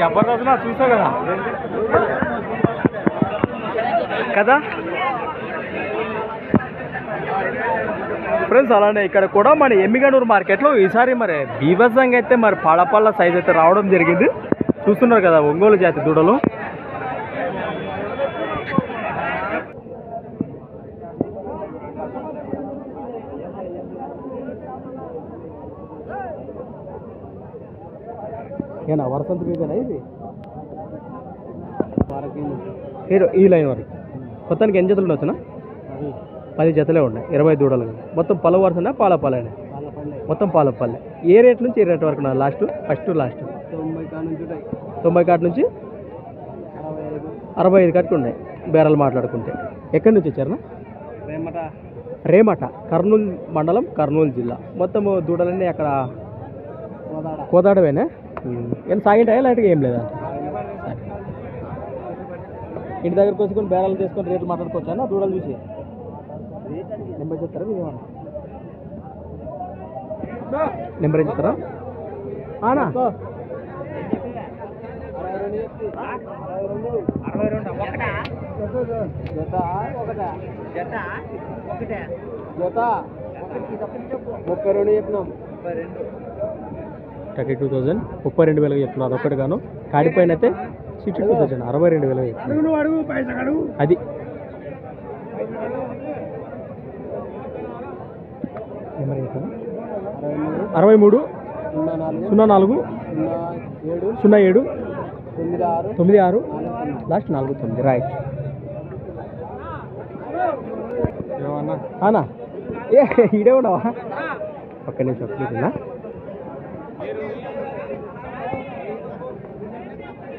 జబర్దస్త్ నా చూసా కదా. కదా? ఫ్రెండ్స్ అలానే ఇక్కడ కూడా మన ఎమ్మిగనూరు మార్కెట్లో ఈసారి మరి బీభత్సంగా అయితే మరి పళ్ళపళ్ళ సైజ్ అయితే రావడం జరిగింది. చూస్తున్నారు కదా ఒంగోలు జాతి దూడలు. ఏనా? వరసంత మీదేనా ఇది? హీరో ఈ లైన్ వరకు. మొత్తానికి ఎన్ని జతలు ఉండొచ్చునా? పది. జతలే ఉన్నాయి. ఇరవై దూడలు. మొత్తం పల వరుసనా? పాల పాలనే? మొత్తం పాల పల్లె. ఏ రేట్ నుంచి ఏ రేట్ వరకు నా లాస్ట్? First last. తొంభై కాటి నుంచి అరవై ఐదు. కట్టు ఉన్నాయి బేరాలు మాట్లాడుకుంటే. ఎక్కడి నుంచి వచ్చారనా రేమట. రేమట కర్నూలు మండలం కర్నూలు జిల్లా. మొత్తం దూడలన్నీ అక్కడ కోదాడవేనా? ఏం సాగింటాయా? లైట్గా ఏం లేదా? ఇంటి దగ్గరకు వచ్చుకొని బేరాలు చేసుకొని రేట్లు మాట్లాడుకోవచ్చా? దూడలు చూసి. నెంబర్ చెప్తారా? మీరు ఏమన్నా? నెంబర్ ఏం చెప్తారా? ఆనా? ముప్పై రెండు చెప్పినాం ముప్పై రెండు థర్టీ టూ థౌజండ్ ముప్పై రెండు వేలకు చెప్తున్నారు ఒకటి గాను కాడిపైన అయితే సిక్స్టీ టూ థౌజండ్ అరవై రెండు వేలకు చెప్తున్నారు అది. అరవై మూడు సున్నా నాలుగు సున్నా ఏడు తొమ్మిది ఆరు. లాస్ట్ నాలుగు తొమ్మిది. రైట్ అనా ఏ ఈడే ఉండవా ఒక్క నిమిషం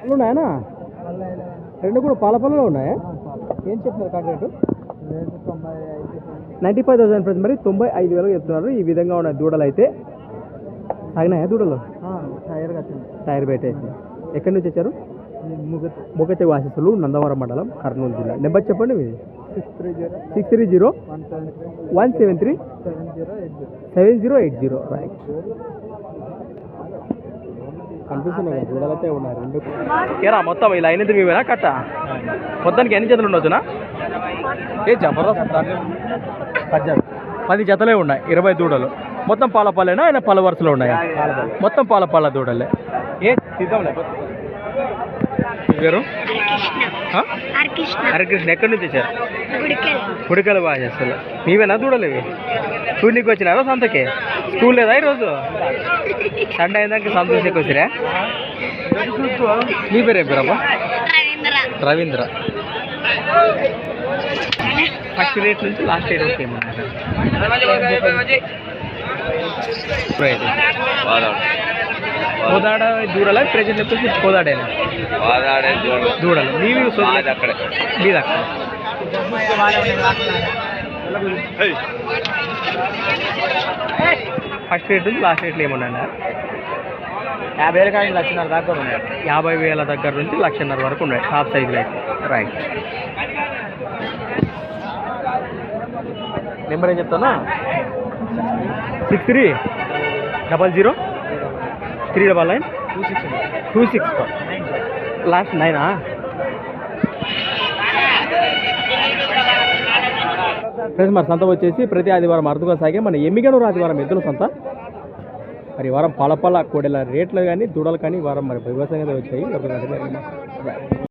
ప్లీజ్ ఉన్నాయనా రెండు కూడా పాల పళ్ళలో ఉన్నాయా? ఏం చెప్తున్నారు కాట రేటు రేటు తొంభై ఐదు నైంటీ ఫైవ్ థౌసండ్ ఫ్రెండ్స్ మరి తొంభై ఐదు వేలకు చెప్తున్నారు. ఈ విధంగా ఉన్న దూడలు అయితే సాగినాయా దూడలు? టైర్ టైర్ పెట్టేసి ఎక్కడి నుంచి వచ్చారు? మొగతి. వాసిస్తులు నందవరం మండలం కర్నూలు జిల్లా. నెంబర్ చెప్పండి మీది six three zero one seven three. One seven three. Seven zero eight zero. Seven zero eight zero. Right. కనిపిస్తున్నాయి ఉన్నాయి రెండు. ఏరా మొత్తం ఇలా అయినది మీవేనా కట్ట? మొత్తానికి ఎన్ని జతలు ఉండొచ్చునా? ఏ జబర్దస్త్ దాంట్లో పది జత పది జతలే ఉన్నాయి ఇరవై దూడలు. మొత్తం పాల పాలేనా ఆయన పల వరుసలో ఉన్నాయా? మొత్తం పాల పాల దూడలే. ఏ తీద్దాంలే. పేరు? హరికృష్ణ. ఎక్కడి నుంచి వచ్చారు? గుడికల బాగా చేస్తారు. నీవేనా దూడలు ఇవి? చూడనీకి వచ్చినారా సంతకి? స్కూల్ లేదా ఈరోజు? సండే అయినాక సంతోషకి వచ్చిరా? నీ పేరు ఏం రవీంద్ర. ఫస్ట్ రేట్ నుంచి లాస్ట్ రేట్ వరకు ఏమన్నా కోదాడ దూడల ప్రెజెంట్ వచ్చేసి కోదాడేనా? దూడలు. మీవి అక్కడే మీది అక్కడ. ఫస్ట్ రేట్ నుంచి లాస్ట్ రేట్లు ఏమన్నా యాభై వేలు కానీ లక్షన్నర దాకా ఉన్నాయి. యాభై వేల దగ్గర నుంచి లక్షన్నర వరకు ఉన్నాయి టాప్ సైజులు అయితే. రైట్ నెంబర్ ఏం చెప్తానా six three double zero three double nine two six two six last నైనా ఫ్రెండ్స్ మరి సంత వచ్చేసి ప్రతి ఆదివారం అరుదుగా సాగే మన ఎమ్మిగనూరు ఆదివారం ఎద్దుల సంత. మరి వారం పలపల కోడెల రేట్లు కానీ దూడలు కానీ వారం మరి వ్యవసాయంగా వచ్చాయి.